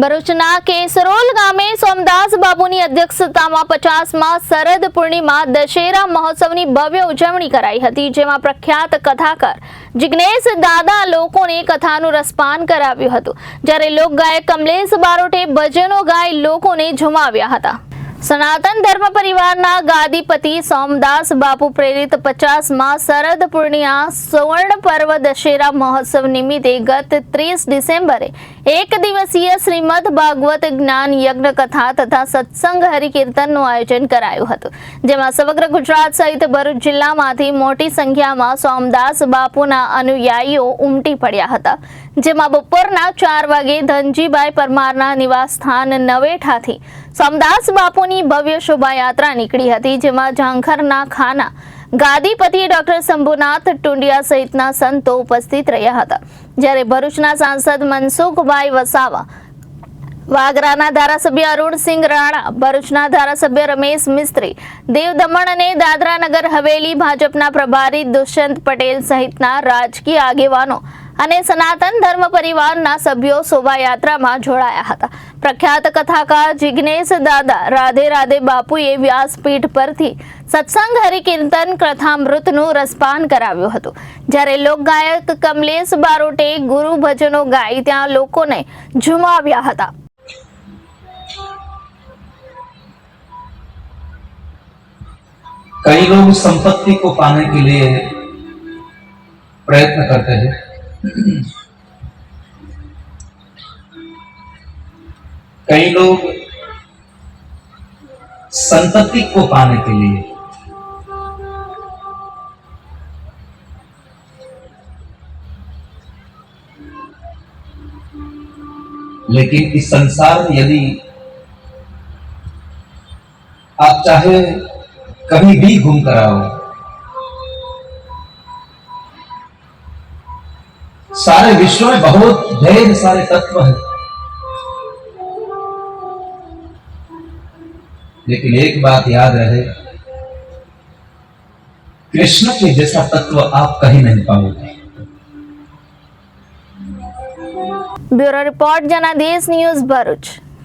ભરૂચના કેસરોલ ગામે સોમદાસ બાબુની અધ્યક્ષતામાં પચાસમાં શરદ પૂર્ણિમા દશેરા મહોત્સવની ભવ્ય ઉજવણી કરાઈ હતી, જેમાં પ્રખ્યાત કથાકાર જિગ્નેશ દાદા લોકોને કથાનું રસપાન કરાવ્યું હતું. જ્યારે લોકગાયક કમલેશ બારોટે ભજનો ગાય લોકોને ઝુમાવ્યા હતા. સનાતન ધર્મ પરિવારના ગાદીપતિ સોમદાસ બાપુ પ્રેરિત પચાસમાં શરદ પૂર્ણિયા સુવર્ણ પર્વ દશેરા મહોત્સવ નિમિત્તે ગત ત્રીસ ડિસેમ્બરે એક દિવસીય શ્રીમદ ભાગવત જ્ઞાન યજ્ઞ કથા તથા સત્સંગ હરિકીર્તનનું આયોજન કરાયું હતું, જેમાં સમગ્ર ગુજરાત સહિત ભરૂચ જિલ્લામાંથી મોટી સંખ્યામાં સોમદાસ બાપુના અનુયાયીઓ ઉમટી પડ્યા હતા. જેમાં બપોરના ચાર વાગે ધનજીભાઈ પરમારના નિવાસસ્થાન નવેઠાથી સોમદાસ બાપુની ભવ્ય શોભાયાત્રા નીકળી હતી, જેમાં ઝાંખરના ખાના, ગાદીપતિ ડોક્ટર શંભુનાથ ટુંડિયા સહિતના સંતો ઉપસ્થિત રહ્યા હતા. જ્યારે ભરૂચના સાંસદ મનસુખભાઈ વસાવા, વાગરાના ધારાસભ્ય અરુણસિંહ રાણા, ભરૂચના ધારાસભ્ય રમેશ મિસ્ત્રી દેવ દમણ અને દાદરા નગર હવેલી ભાજપના પ્રભારી દુષ્યંત પટેલ સહિતના રાજકીય આગેવાનો અને સનાતન ધર્મ પરિવારના સભ્યો શોભાયાત્રામાં જોડાયા હતા પ્રખ્યાત કથાકાર જિગ્નેશ દાદા રાધે રાધે બાપુએ વ્યાસપીઠ પરથી સત્સંગ હરિકીર્તન કથામૃતનું રસપાન કરાવ્યું હતું જ્યારે લોકગાયક કમલેશ બારોટે ગુરુ ભજનો ગાઈ ત્યાં લોકોને ઝુમાવ્યા હતા कई लोग संपत्ति को पाने के लिए प्रयत्न करते हैं कई लोग संतति को पाने के लिए लेकिन इस संसार में यदि आप चाहे कभी भी घूम कर आओ सारे विश्व में बहुत भेद, सारे तत्व है। लेकिन एक बात याद रहे, कृष्ण के जैसा तत्व आप कहीं नहीं पाओगे। Bureau report, Janadesh news Bharuch.